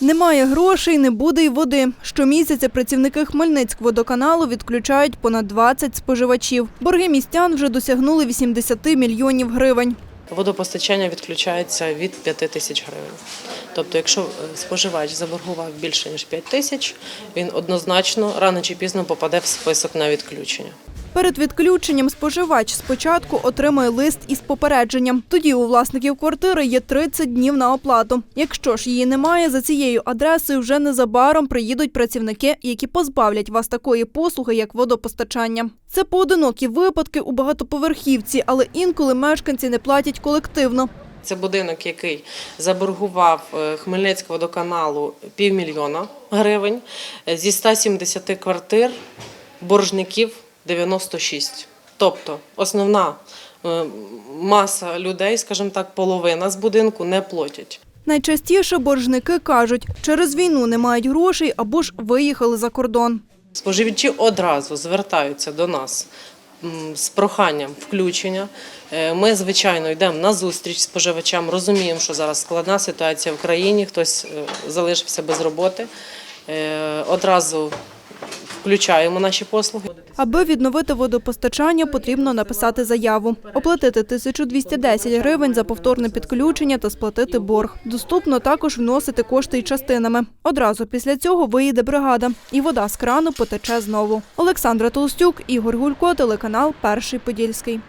Немає грошей, не буде й води. Щомісяця працівники Хмельницькводоканалу відключають понад 20 споживачів. Борги містян вже досягнули 80 мільйонів гривень. Водопостачання відключається від 5 тисяч гривень. Тобто, якщо е, споживач заборгував більше ніж 5 тисяч, він однозначно рано чи пізно попаде в список на відключення. Перед відключенням споживач спочатку отримає лист із попередженням. Тоді у власників квартири є 30 днів на оплату. Якщо ж її немає, за цією адресою вже незабаром приїдуть працівники, які позбавлять вас такої послуги, як водопостачання. Це поодинокі випадки у багатоповерхівці, але інколи мешканці не платять колективно. Це будинок, який заборгував е, Хмельницького водоканалу півмільйона гривень. Е, Зі 170 квартир боржників 96. Тобто основна е, маса людей, скажімо так, половина з будинку не платять. Найчастіше боржники кажуть, через війну не мають грошей або ж виїхали за кордон. Споживачі одразу звертаються до нас з проханням включення. Е, Ми, звичайно, йдемо на зустріч споживачам, розуміємо, що зараз складна ситуація в країні, хтось е, залишився без роботи. Одразу включаємо наші послуги. Аби відновити водопостачання, потрібно написати заяву, оплатити 1210 гривень за повторне підключення та сплатити борг. Доступно також вносити кошти й частинами. Одразу після цього виїде бригада, і вода з крану потече знову. Олександра Толстюк, Ігор Гулько, телеканал Перший Подільський.